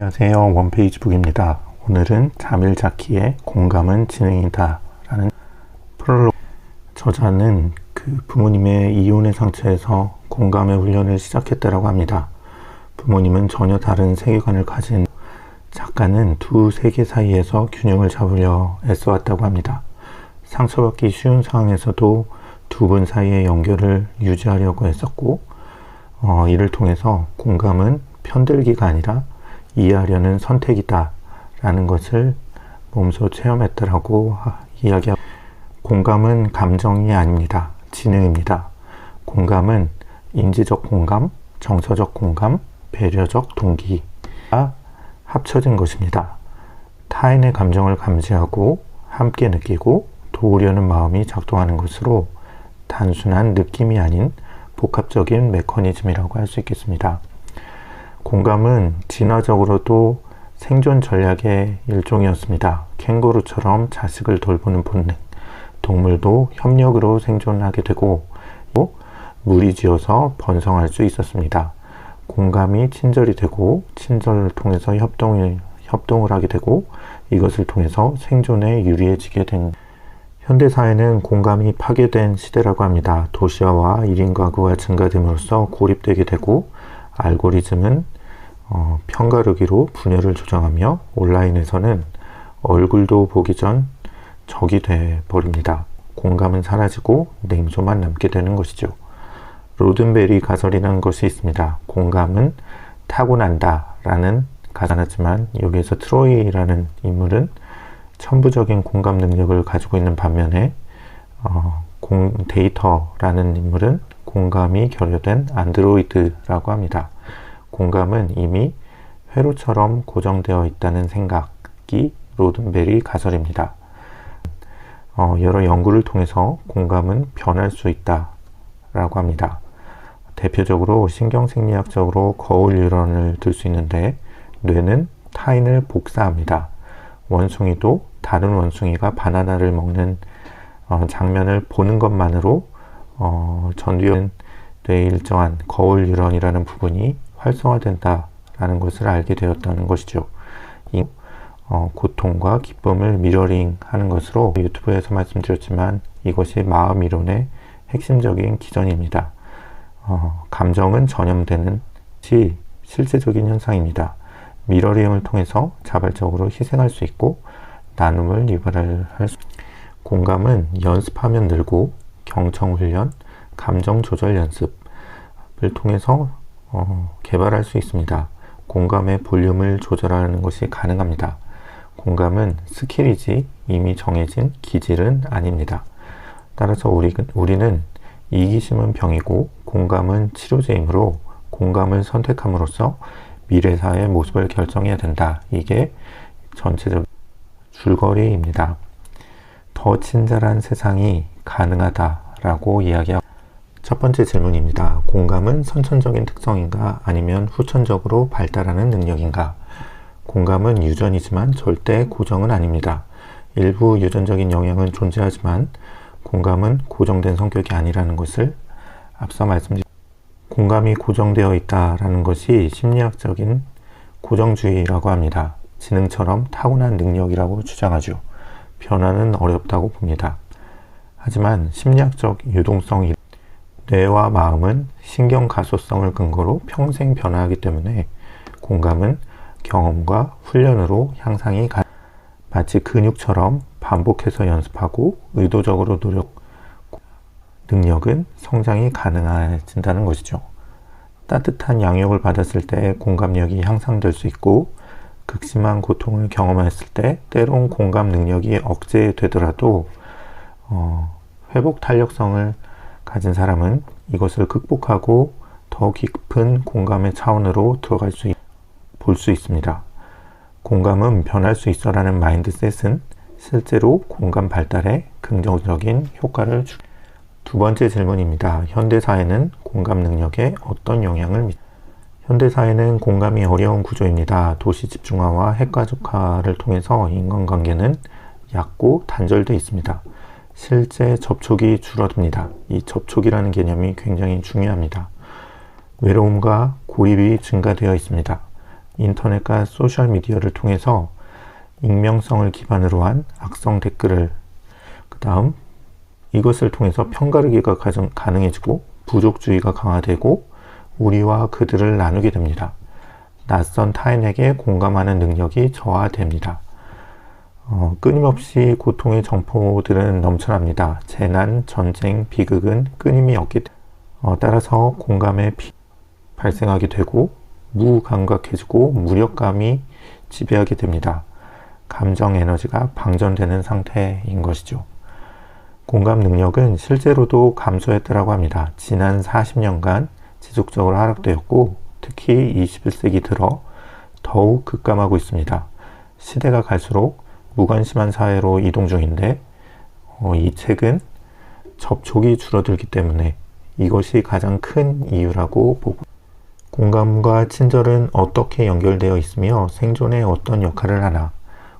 안녕하세요. 원페이지 북입니다. 오늘은 잠일 자키의 공감은 지능이다 라는 프롤로그 저자는 그 부모님의 이혼의 상처에서 공감의 훈련을 시작했다고 합니다. 부모님은 전혀 다른 세계관을 가진 작가는 두 세계 사이에서 균형을 잡으려 애써왔다고 합니다. 상처받기 쉬운 상황에서도 두 분 사이의 연결을 유지하려고 했었고 어, 이를 통해서 공감은 편들기가 아니라 이해하려는 선택이다 라는 것을 몸소 체험했다라고 이야기하고 공감은 감정이 아닙니다. 지능입니다. 공감은 인지적 공감, 정서적 공감, 배려적 동기가 합쳐진 것입니다. 타인의 감정을 감지하고 함께 느끼고 도우려는 마음이 작동하는 것으로 단순한 느낌이 아닌 복합적인 메커니즘이라고 할 수 있겠습니다. 공감은 진화적으로도 생존 전략의 일종이었습니다. 캥거루처럼 자식을 돌보는 본능. 동물도 협력으로 생존하게 되고 무리지어서 번성할 수 있었습니다. 공감이 친절이 되고 친절을 통해서 협동을 협동을 하게 되고 이것을 통해서 생존에 유리해지게 된 현대 사회는 공감이 파괴된 시대라고 합니다. 도시화와 1인 가구가 증가됨으로써 고립되게 되고 알고리즘은 어, 편가르기로 분열을 조정하며 온라인에서는 얼굴도 보기 전 적이 돼 버립니다. 공감은 사라지고 냉소만 남게 되는 것이죠. 로든베리 가설이라는 것이 있습니다. 공감은 타고난다 라는 가사하지만 여기에서 트로이라는 인물은 천부적인 공감 능력을 가지고 있는 반면에 어, 공, 데이터라는 인물은 공감이 결여된 안드로이드라고 합니다. 공감은 이미 회로처럼 고정되어 있다는 생각이 로든베리 가설입니다. 어, 여러 연구를 통해서 공감은 변할 수 있다라고 합니다. 대표적으로 신경생리학적으로 거울 유런을 들 수 있는데 뇌는 타인을 복사합니다. 원숭이도 다른 원숭이가 바나나를 먹는 어, 장면을 보는 것만으로 어, 전두엽 뇌의 일정한 거울 유런이라는 부분이 활성화된다라는 것을 알게 되었다는 것이죠. 이 어, 고통과 기쁨을 미러링 하는 것으로 유튜브에서 말씀드렸지만 이것이 마음 이론의 핵심적인 기전입니다. 어, 감정은 전염되는 시 실제적인 현상입니다. 미러링을 통해서 자발적으로 희생할 수 있고 나눔을 유발할 수 공감은 연습하면 늘고 경청훈련, 감정 조절 연습을 통해서 어, 개발할 수 있습니다. 공감의 볼륨을 조절하는 것이 가능합니다. 공감은 스킬이지 이미 정해진 기질은 아닙니다. 따라서 우리, 우리는 이기심은 병이고 공감은 치료제이므로 공감을 선택함으로써 미래사의 모습을 결정해야 된다. 이게 전체적 줄거리입니다. 더 친절한 세상이 가능하다라고 이야기하고 첫 번째 질문입니다. 공감은 선천적인 특성인가 아니면 후천적으로 발달하는 능력인가? 공감은 유전이지만 절대 고정은 아닙니다. 일부 유전적인 영향은 존재하지만 공감은 고정된 성격이 아니라는 것을 앞서 말씀드렸습니다. 공감이 고정되어 있다라는 것이 심리학적인 고정주의라고 합니다. 지능처럼 타고난 능력이라고 주장하죠. 변화는 어렵다고 봅니다. 하지만 심리학적 유동성 뇌와 마음은 신경 가소성을 근거로 평생 변화하기 때문에 공감은 경험과 훈련으로 향상이 가 마치 근육처럼 반복해서 연습하고 의도적으로 노력 능력은 성장이 가능해진다는 것이죠. 따뜻한 양육을 받았을 때 공감력이 향상될 수 있고 극심한 고통을 경험했을 때 때론 공감 능력이 억제되더라도 어, 회복 탄력성을 가진 사람은 이것을 극복하고 더 깊은 공감의 차원으로 들어갈 수, 볼 수 있습니다. 공감은 변할 수 있어 라는 마인드셋은 실제로 공감 발달에 긍정적인 효과를 주. 두 번째 질문입니다. 현대사회는 공감 능력에 어떤 영향을 미치 현대사회는 공감이 어려운 구조입니다. 도시 집중화와 핵가족화를 통해서 인간관계는 얕고 단절되어 있습니다. 실제 접촉이 줄어듭니다. 이 접촉이라는 개념이 굉장히 중요합니다. 외로움과 고립이 증가되어 있습니다. 인터넷과 소셜미디어를 통해서 익명성을 기반으로 한 악성 댓글을 그 다음 이것을 통해서 편가르기가 가능해지고 부족주의가 강화되고 우리와 그들을 나누게 됩니다. 낯선 타인에게 공감하는 능력이 저하됩니다. 어, 끊임없이 고통의 정포들은 넘쳐납니다. 재난, 전쟁, 비극은 끊임이 없기 때문에 어, 따라서 공감에 비, 발생하게 되고 무감각해지고 무력감이 지배하게 됩니다. 감정 에너지가 방전되는 상태인 것이죠. 공감 능력은 실제로도 감소했다고 합니다. 지난 40년간 지속적으로 하락되었고 특히 21세기 들어 더욱 급감하고 있습니다. 시대가 갈수록 무관심한 사회로 이동 중인데 어, 이 책은 접촉이 줄어들기 때문에 이것이 가장 큰 이유라고 보고 공감과 친절은 어떻게 연결되어 있으며 생존에 어떤 역할을 하나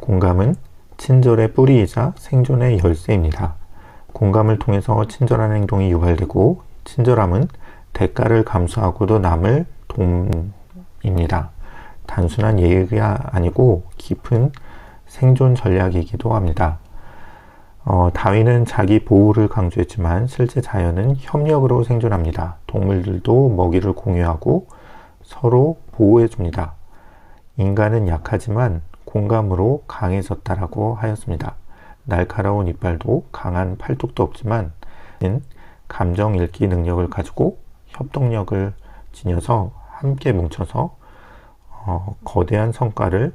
공감은 친절의 뿌리이자 생존의 열쇠입니다. 공감을 통해서 친절한 행동이 유발되고 친절함은 대가를 감수하고도 남을 돕입니다. 단순한 예의가 아니고 깊은 생존 전략이기도 합니다. 어, 다윈은 자기 보호를 강조했지만 실제 자연은 협력으로 생존합니다. 동물들도 먹이를 공유하고 서로 보호해 줍니다. 인간은 약하지만 공감으로 강해졌다라고 하였습니다. 날카로운 이빨도 강한 팔뚝도 없지만 감정 읽기 능력을 가지고 협동력을 지녀서 함께 뭉쳐서 어, 거대한 성과를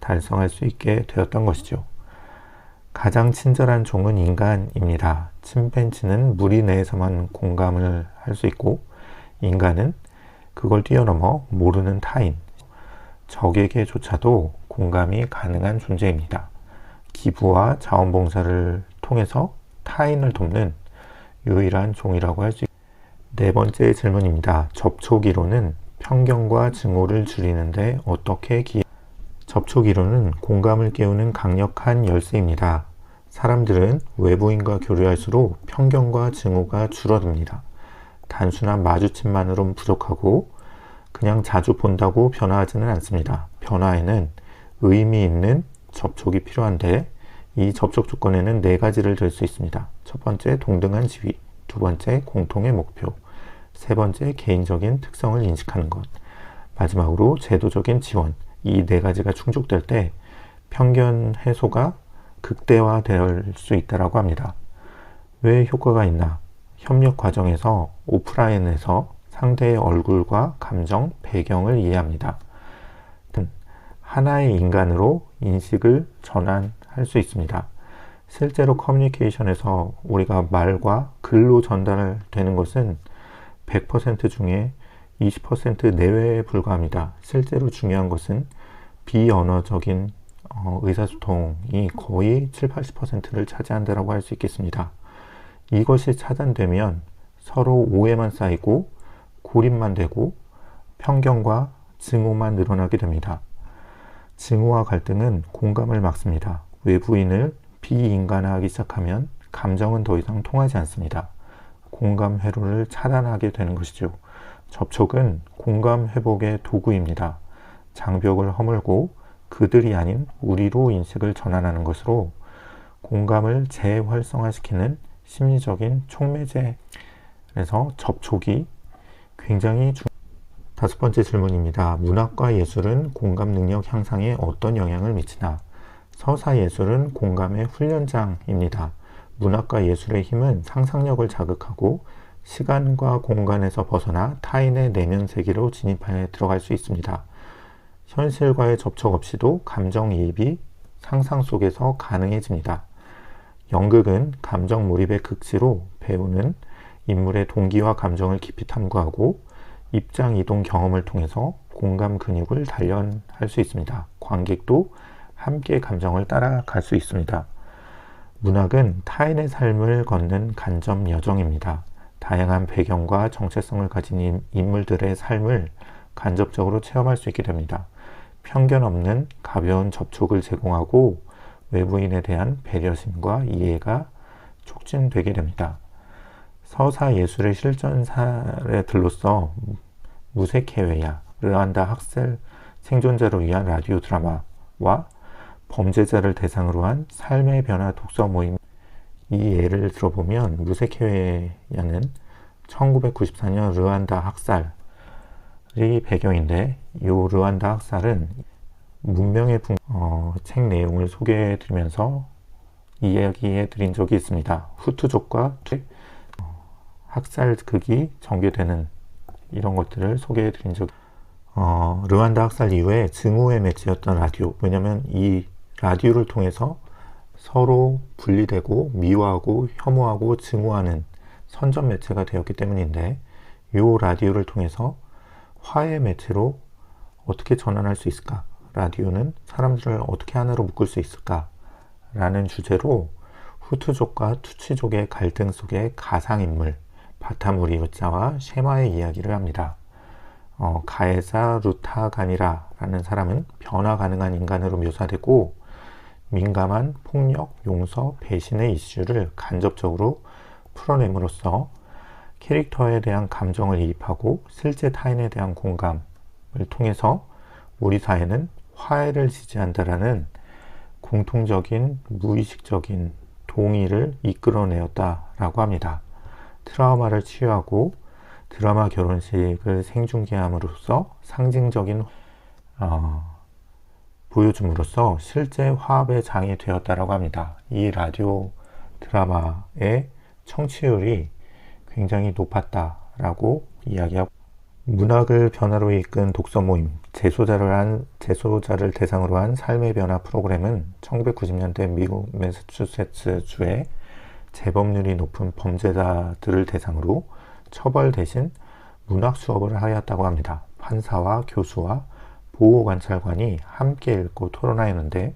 달성할 수 있게 되었던 것이죠. 가장 친절한 종은 인간입니다. 침팬지는 무리 내에서만 공감을 할 수 있고 인간은 그걸 뛰어넘어 모르는 타인, 적에게조차도 공감이 가능한 존재입니다. 기부와 자원봉사를 통해서 타인을 돕는 유일한 종이라고 할 수 있습니다. 네 번째 질문입니다. 접촉 이론은 편견과 증오를 줄이는데 어떻게 기... 접촉 이론은 공감을 깨우는 강력한 열쇠입니다. 사람들은 외부인과 교류할수록 편견과 증오가 줄어듭니다. 단순한 마주침만으로는 부족하고 그냥 자주 본다고 변화하지는 않습니다. 변화에는 의미 있는 접촉이 필요한데 이 접촉 조건에는 네 가지를 들 수 있습니다. 첫 번째, 동등한 지위. 두 번째, 공통의 목표. 세 번째, 개인적인 특성을 인식하는 것. 마지막으로, 제도적인 지원. 이 네 가지가 충족될 때 편견 해소가 극대화될 수 있다고 합니다. 왜 효과가 있나? 협력 과정에서 오프라인에서 상대의 얼굴과 감정, 배경을 이해합니다. 하나의 인간으로 인식을 전환할 수 있습니다. 실제로 커뮤니케이션에서 우리가 말과 글로 전달되는 것은 100% 중에 20% 내외에 불과합니다. 실제로 중요한 것은 비언어적인 어, 의사소통이 거의 7, 80%를 차지한다고 할 수 있겠습니다. 이것이 차단되면 서로 오해만 쌓이고 고립만 되고 편견과 증오만 늘어나게 됩니다. 증오와 갈등은 공감을 막습니다. 외부인을 비인간화하기 시작하면 감정은 더 이상 통하지 않습니다. 공감 회로를 차단하게 되는 것이죠. 접촉은 공감 회복의 도구입니다. 장벽을 허물고 그들이 아닌 우리로 인식을 전환하는 것으로 공감을 재활성화시키는 심리적인 촉매제. 그래서 접촉이 굉장히 중... 다섯 번째 질문입니다. 문학과 예술은 공감 능력 향상에 어떤 영향을 미치나? 서사 예술은 공감의 훈련장입니다. 문학과 예술의 힘은 상상력을 자극하고 시간과 공간에서 벗어나 타인의 내면 세계로 진입하여 들어갈 수 있습니다. 현실과의 접촉 없이도 감정이입이 상상 속에서 가능해집니다. 연극은 감정 몰입의 극치로 배우는 인물의 동기와 감정을 깊이 탐구하고 입장 이동 경험을 통해서 공감 근육을 단련할 수 있습니다. 관객도 함께 감정을 따라갈 수 있습니다. 문학은 타인의 삶을 걷는 간접 여정입니다. 다양한 배경과 정체성을 가진 인물들의 삶을 간접적으로 체험할 수 있게 됩니다. 편견 없는 가벼운 접촉을 제공하고 외부인에 대한 배려심과 이해가 촉진되게 됩니다. 서사 예술의 실전 사례들로서 무색해외야, 르완다 학살 생존자를 위한 라디오 드라마와 범죄자를 대상으로 한 삶의 변화 독서 모임 이 예를 들어보면 무색해야는 1994년 르완다 학살이 배경인데 이 르완다 학살은 문명의 붕, 어, 책 내용을 소개해 드리면서 이야기해 드린 적이 있습니다. 후투족과 어, 학살극이 전개되는 이런 것들을 소개해 드린 적 어, 르완다 학살 이후에 증오의 매체였던 라디오 왜냐면 이 라디오를 통해서 서로 분리되고 미워하고 혐오하고 증오하는 선전 매체가 되었기 때문인데 이 라디오를 통해서 화해 매체로 어떻게 전환할 수 있을까? 라디오는 사람들을 어떻게 하나로 묶을 수 있을까? 라는 주제로 후투족과 투치족의 갈등 속의 가상인물 바타무리 요자와 쉐마의 이야기를 합니다. 어, 가에사 루타간이라 라는 사람은 변화 가능한 인간으로 묘사되고 민감한 폭력, 용서, 배신의 이슈를 간접적으로 풀어냄으로써 캐릭터에 대한 감정을 이입하고 실제 타인에 대한 공감을 통해서 우리 사회는 화해를 지지한다라는 공통적인 무의식적인 동의를 이끌어내었다라고 합니다. 트라우마를 치유하고 드라마 결혼식을 생중계함으로써 상징적인 어, 보여줌으로써 실제 화합의 장이 되었다라고 합니다. 이 라디오 드라마의 청취율이 굉장히 높았다라고 이야기하고 문학을 변화로 이끈 독서 모임 재소자를 한 재소자를 대상으로 한 삶의 변화 프로그램은 1990년대 미국 매사추세츠 주의 재범률이 높은 범죄자들을 대상으로 처벌 대신 문학 수업을 하였다고 합니다. 판사와 교수와 보호관찰관이 함께 읽고 토론하였는데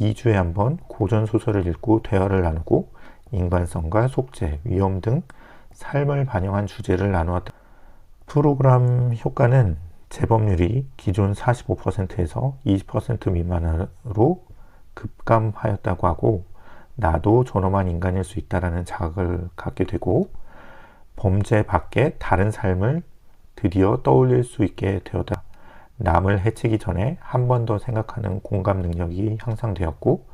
2주에 한 번 고전 소설을 읽고 대화를 나누고 인간성과 속죄, 위험 등 삶을 반영한 주제를 나누었다. 프로그램 효과는 재범률이 기존 45%에서 20% 미만으로 급감하였다고 하고 나도 존엄한 인간일 수 있다라는 자각을 갖게 되고 범죄 밖에 다른 삶을 드디어 떠올릴 수 있게 되었다. 남을 해치기 전에 한 번 더 생각하는 공감 능력이 향상되었고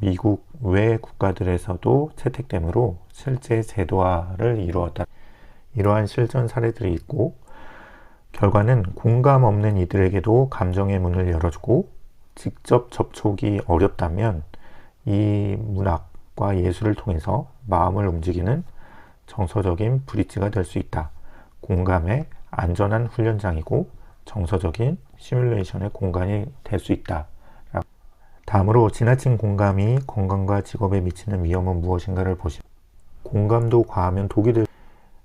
미국 외 국가들에서도 채택되므로 실제 제도화를 이루었다. 이러한 실전 사례들이 있고 결과는 공감 없는 이들에게도 감정의 문을 열어주고 직접 접촉이 어렵다면 이 문학과 예술을 통해서 마음을 움직이는 정서적인 브릿지가 될 수 있다. 공감의 안전한 훈련장이고 정서적인 시뮬레이션의 공간이 될 수 있다. 다음으로 지나친 공감이 건강과 직업에 미치는 위험은 무엇인가를 보시 공감도 과하면 독이 될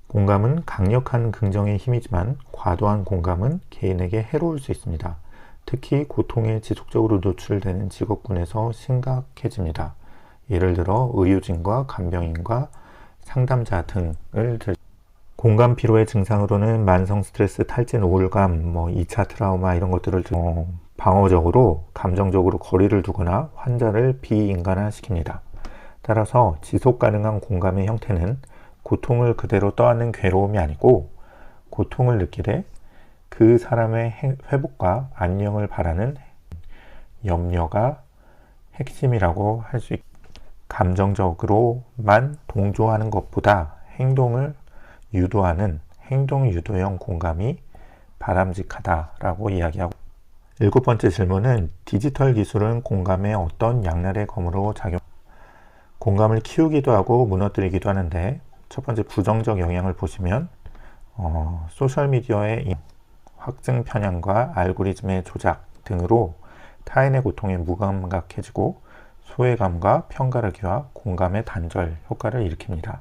공감은 강력한 긍정의 힘이지만 과도한 공감은 개인에게 해로울 수 있습니다. 특히 고통에 지속적으로 노출되는 직업군에서 심각해집니다. 예를 들어 의료진과 간병인과 상담자 등을 들 공감 피로의 증상으로는 만성 스트레스, 탈진, 우울감, 뭐 2차 트라우마 이런 것들을 어, 방어적으로 감정적으로 거리를 두거나 환자를 비인간화시킵니다. 따라서 지속 가능한 공감의 형태는 고통을 그대로 떠안는 괴로움이 아니고 고통을 느끼되 그 사람의 회복과 안녕을 바라는 염려가 핵심이라고 할 수 있습니다. 감정적으로만 동조하는 것보다 행동을 유도하는 행동 유도형 공감이 바람직하다라고 이야기하고 일곱 번째 질문은 디지털 기술은 공감에 어떤 양날의 검으로 작용 공감을 키우기도 하고 무너뜨리기도 하는데 첫 번째 부정적 영향을 보시면 어, 소셜미디어의 확증 편향과 알고리즘의 조작 등으로 타인의 고통에 무감각해지고 소외감과 평가를 기화 공감의 단절 효과를 일으킵니다.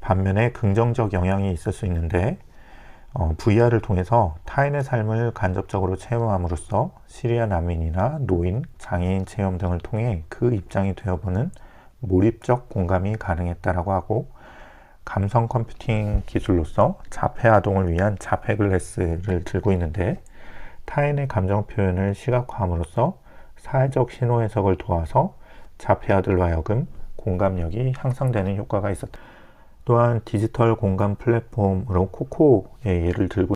반면에 긍정적 영향이 있을 수 있는데 어, VR을 통해서 타인의 삶을 간접적으로 체험함으로써 시리아 난민이나 노인, 장애인 체험 등을 통해 그 입장이 되어보는 몰입적 공감이 가능했다라고 하고 감성 컴퓨팅 기술로서 자폐 아동을 위한 자폐 글래스를 들고 있는데 타인의 감정 표현을 시각화함으로써 사회적 신호 해석을 도와서 자폐 아들로 하여금 공감력이 향상되는 효과가 있었다. 또한 디지털 공감 플랫폼으로 코코의 예를 들고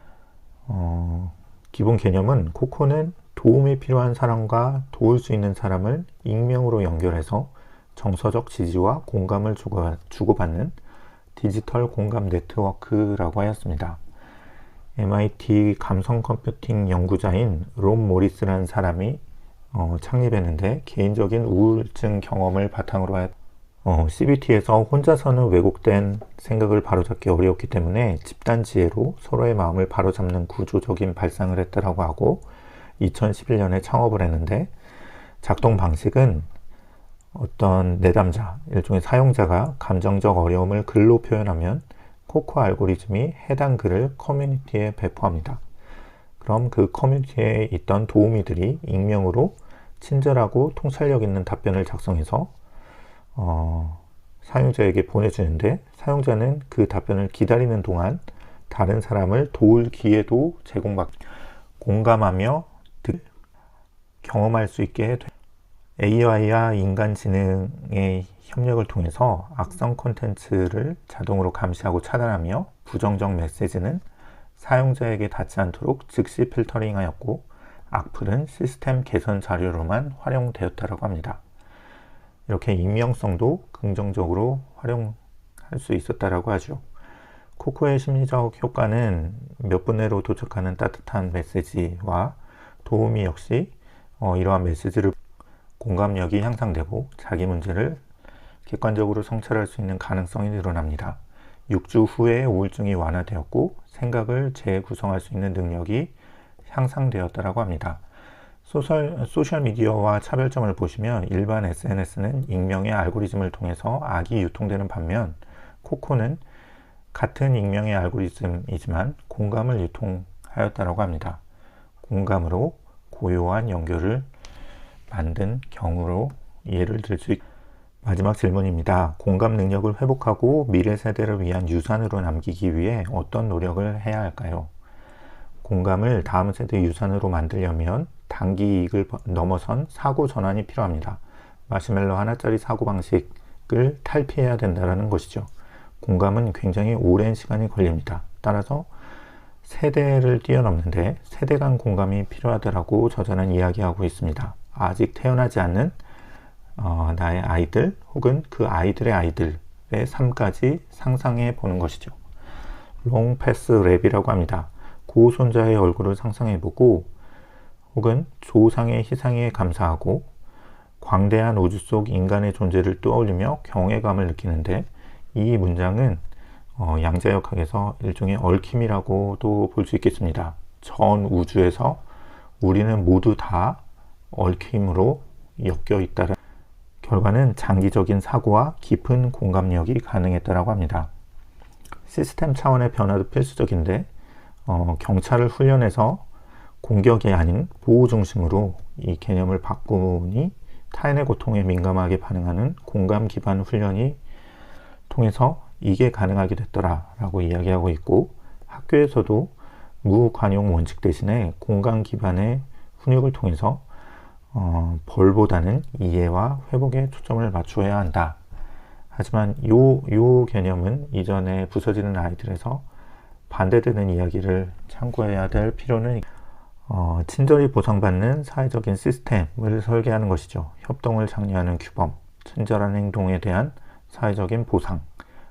어, 기본 개념은 코코는 도움이 필요한 사람과 도울 수 있는 사람을 익명으로 연결해서 정서적 지지와 공감을 주고- 주고받는 디지털 공감 네트워크라고 하였습니다. MIT 감성 컴퓨팅 연구자인 롬 모리스라는 사람이 어, 창립했는데 개인적인 우울증 경험을 바탕으로 하였 어, CBT에서 혼자서는 왜곡된 생각을 바로잡기 어려웠기 때문에 집단 지혜로 서로의 마음을 바로잡는 구조적인 발상을 했다라고 하고 2011년에 창업을 했는데 작동 방식은 어떤 내담자, 일종의 사용자가 감정적 어려움을 글로 표현하면 코코 알고리즘이 해당 글을 커뮤니티에 배포합니다. 그럼 그 커뮤니티에 있던 도우미들이 익명으로 친절하고 통찰력 있는 답변을 작성해서 어, 사용자에게 보내주는데 사용자는 그 답변을 기다리는 동안 다른 사람을 도울 기회도 제공받 공감하며 득, 경험할 수 있게 돼. AI와 인간지능의 협력을 통해서 악성 콘텐츠를 자동으로 감시하고 차단하며 부정적 메시지는 사용자에게 닿지 않도록 즉시 필터링하였고 악플은 시스템 개선 자료로만 활용되었다고 합니다. 이렇게 익명성도 긍정적으로 활용할 수 있었다라고 하죠. 코코의 심리적 효과는 몇 분 내로 도착하는 따뜻한 메시지와 도우미 역시 어, 이러한 메시지를 공감력이 향상되고 자기 문제를 객관적으로 성찰할 수 있는 가능성이 늘어납니다. 6주 후에 우울증이 완화되었고 생각을 재구성할 수 있는 능력이 향상되었다고 합니다. 소셜, 소셜 미디어와 차별점을 보시면 일반 SNS는 익명의 알고리즘을 통해서 악이 유통되는 반면 코코는 같은 익명의 알고리즘이지만 공감을 유통하였다고 합니다. 공감으로 고요한 연결을 만든 경우로 예를 들 수 있... 마지막 질문입니다. 공감 능력을 회복하고 미래 세대를 위한 유산으로 남기기 위해 어떤 노력을 해야 할까요? 공감을 다음 세대 유산으로 만들려면 단기 이익을 넘어선 사고 전환이 필요합니다. 마시멜로 하나짜리 사고 방식을 탈피해야 된다는 것이죠. 공감은 굉장히 오랜 시간이 걸립니다. 따라서 세대를 뛰어넘는데 세대 간 공감이 필요하다고 저자는 이야기하고 있습니다. 아직 태어나지 않는 어, 나의 아이들 혹은 그 아이들의 아이들의 삶까지 상상해 보는 것이죠. 롱패스 랩이라고 합니다. 고손자의 얼굴을 상상해 보고 혹은 조상의 희생에 감사하고 광대한 우주 속 인간의 존재를 떠올리며 경외감을 느끼는데 이 문장은 어, 양자역학에서 일종의 얽힘이라고도 볼 수 있겠습니다. 전 우주에서 우리는 모두 다 얽힘으로 엮여 있다는 결과는 장기적인 사고와 깊은 공감력이 가능했다고 합니다. 시스템 차원의 변화도 필수적인데 어, 경찰을 훈련해서 공격이 아닌 보호 중심으로 이 개념을 바꾸니 타인의 고통에 민감하게 반응하는 공감 기반 훈련이 통해서 이게 가능하게 됐더라라고 이야기하고 있고 학교에서도 무관용 원칙 대신에 공감 기반의 훈육을 통해서 어, 벌보다는 이해와 회복에 초점을 맞추어야 한다. 하지만 요, 요 개념은 이전에 부서지는 아이들에서 반대되는 이야기를 참고해야 될 필요는 어, 친절히 보상받는 사회적인 시스템을 설계하는 것이죠. 협동을 장려하는 규범, 친절한 행동에 대한 사회적인 보상,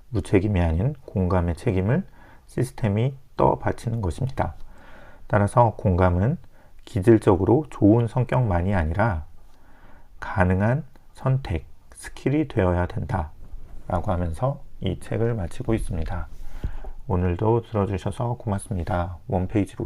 무책임이 아닌 공감의 책임을 시스템이 떠받치는 것입니다. 따라서 공감은 기질적으로 좋은 성격만이 아니라 가능한 선택, 스킬이 되어야 된다. 라고 하면서 이 책을 마치고 있습니다. 오늘도 들어주셔서 고맙습니다. 원페이지 보기